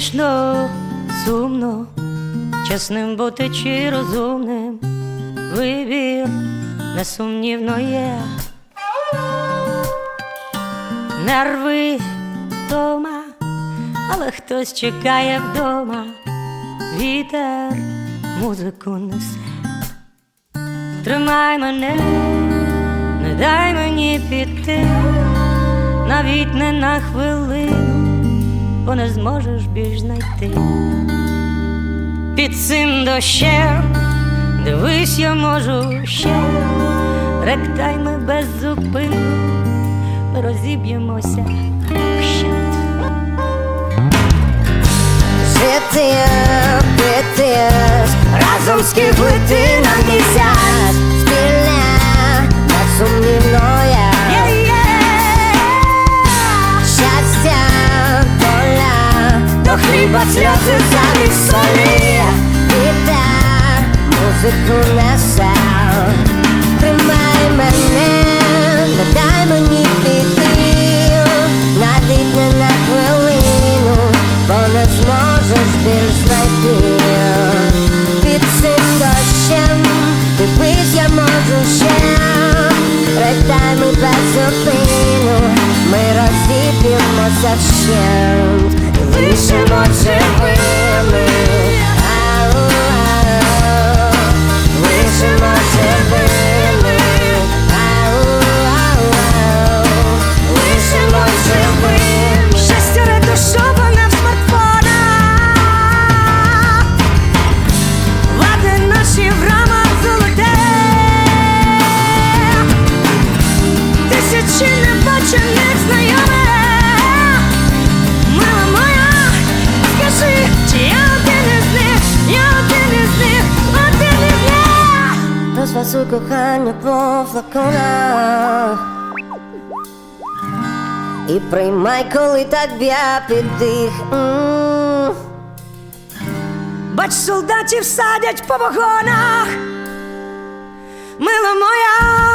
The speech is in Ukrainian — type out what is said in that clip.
вічно сумно, чесним бути чи розумним, вибір несумнівно є. Нерви вдома, але хтось чекає вдома, вітер музику несе. Тримай мене, не дай мені піти, навіть не на хвилину, бо не зможеш більш знайти. Під цим дощем, дивись, я можу ще, ректай ми без зупину, розіб'ємося вщент. Жити, пити, разом скиглити на місяць сльози замість солі Вітер, музику несе. Тримай мене, не дай мені піти. Навіть не на хвилину, бо не зможеш більш знайти. Під цим дощем, дивись, я можу ще. Придай ми без зупину, ми розіб'ємося 为什么契？Розвасуй кохання по флаконах І приймай, коли так б'я піддих. Бач, солдатів садять по вагонах. Мила моя,